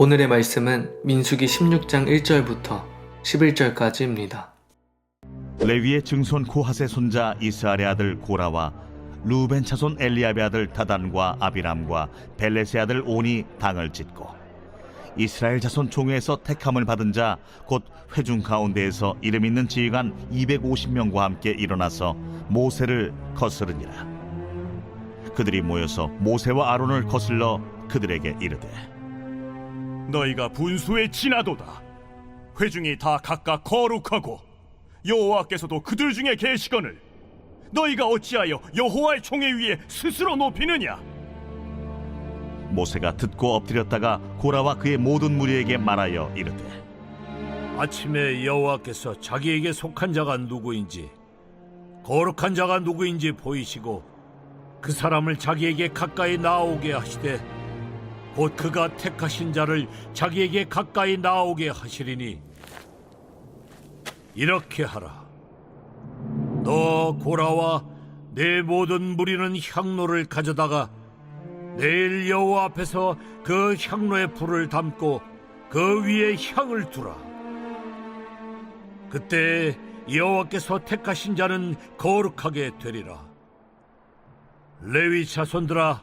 오늘의 말씀은 민수기 16장 1절부터 11절까지입니다. 레위의 증손 코핫의 손자 이스라엘의 아들 고라와 루벤 차손 엘리압의 아들 다단과 아비람과 벨렛의 아들 온이 당을 짓고 이스라엘 자손 총회에서 택함을 받은 자 곧 회중 가운데에서 이름 있는 지휘관 250명과 함께 일어나서 모세를 거스르니라 그들이 모여서 모세와 아론을 거슬러 그들에게 이르되 너희가 분수에 지나도다. 회중이 다 각각 거룩하고 여호와께서도 그들 중에 계시거늘 너희가 어찌하여 여호와의 총회 위에 스스로 높이느냐? 모세가 듣고 엎드렸다가 고라와 그의 모든 무리에게 말하여 이르되 아침에 여호와께서 자기에게 속한 자가 누구인지 거룩한 자가 누구인지 보이시고 그 사람을 자기에게 가까이 나오게 하시되 곧 그가 택하신 자를 자기에게 가까이 나오게 하시리니 이렇게 하라 너 고라와 내 모든 무리는 향로를 가져다가 내일 여호와 앞에서 그 향로에 불을 담고 그 위에 향을 두라 그때 여호와께서 택하신 자는 거룩하게 되리라. 레위 자손들아,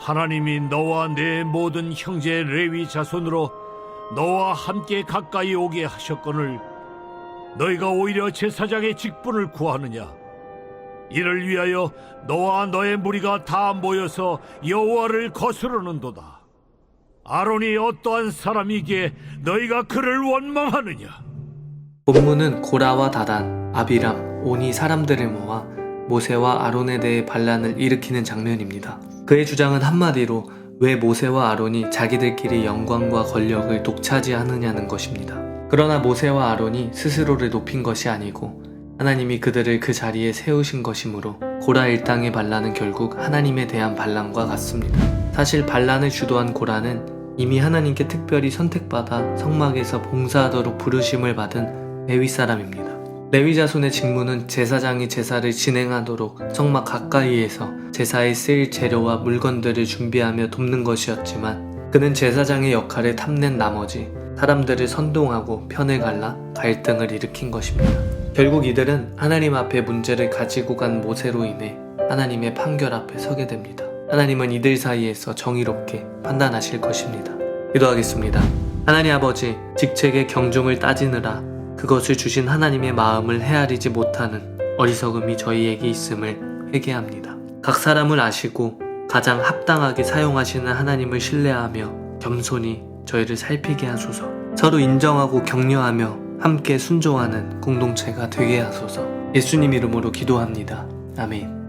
하나님이 너와 내 모든 형제 레위 자손으로 너와 함께 가까이 오게 하셨거늘 너희가 오히려 제사장의 직분을 구하느냐? 이를 위하여 너와 너의 무리가 다 모여서 여호와를 거스르는도다. 아론이 어떠한 사람이기에 너희가 그를 원망하느냐? 본문은 고라와 다단, 아비람, 온이 사람들을 모아 모세와 아론에 대해 반란을 일으키는 장면입니다. 그의 주장은 한마디로 왜 모세와 아론이 자기들끼리 영광과 권력을 독차지하느냐는 것입니다. 그러나 모세와 아론이 스스로를 높인 것이 아니고 하나님이 그들을 그 자리에 세우신 것이므로 고라 일당의 반란은 결국 하나님에 대한 반란과 같습니다. 사실 반란을 주도한 고라는 이미 하나님께 특별히 선택받아 성막에서 봉사하도록 부르심을 받은 레위 사람입니다. 레위 자손의 직무는 제사장이 제사를 진행하도록 성막 가까이에서 제사에 쓰일 재료와 물건들을 준비하며 돕는 것이었지만 그는 제사장의 역할을 탐낸 나머지 사람들을 선동하고 편을 갈라 갈등을 일으킨 것입니다. 결국 이들은 하나님 앞에 문제를 가지고 간 모세로 인해 하나님의 판결 앞에 서게 됩니다. 하나님은 이들 사이에서 정의롭게 판단하실 것입니다. 기도하겠습니다. 하나님 아버지, 직책의 경중을 따지느라 그것을 주신 하나님의 마음을 헤아리지 못하는 어리석음이 저희에게 있음을 회개합니다. 각 사람을 아시고 가장 합당하게 사용하시는 하나님을 신뢰하며 겸손히 저희를 살피게 하소서. 서로 인정하고 격려하며 함께 순종하는 공동체가 되게 하소서. 예수님 이름으로 기도합니다. 아멘.